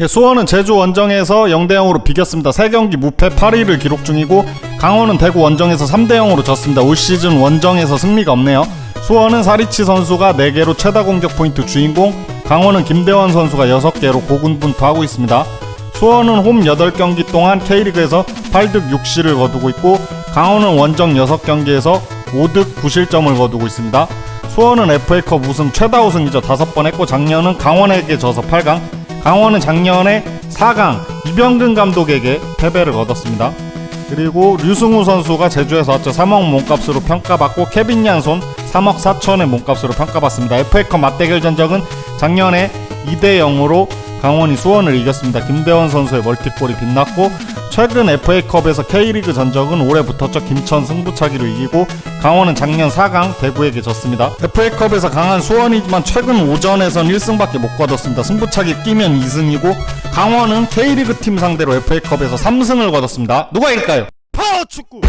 예, 수원은 제주 원정에서 0대 0으로 비겼습니다. 3경기 무패 8위를 기록 중이고 강원은 대구 원정에서 3대 0으로 졌습니다. 올 시즌 원정에서 승리가 없네요. 수원은 사리치 선수가 4개로 최다 공격 포인트 주인공, 강원은 김대원 선수가 6개로 고군분투하고 있습니다. 수원은 홈 8경기 동안 K리그에서 8득 6실을 거두고 있고 강원은 원정 6경기에서 5득 9실점을 거두고 있습니다. 수원은 FA컵 우승 최다 우승이죠. 5번 했고 작년은 강원에게 져서 8강 강원은 작년에 4강 이병근 감독에게 패배를 거뒀습니다. 그리고 류승우 선수가 제주에서 왔죠. 3억 몸값으로 평가받고 케빈 양손 3억 4천의 몸값으로 평가받습니다. FA컵 맞대결 전적은 작년에 2대 0으로 강원이 수원을 이겼습니다. 김대원 선수의 멀티골이 빛났고 최근 FA컵에서 K리그 전적은 올해 붙었죠. 김천 승부차기로 이기고 강원은 작년 4강 대구에게 졌습니다. FA컵에서 강한 수원이지만 최근 오전에선 1승밖에 못 거뒀습니다. 승부차기 끼면 2승이고 강원은 K리그 팀 상대로 FA컵에서 3승을 거뒀습니다. 누가 이길까요? 파워축구!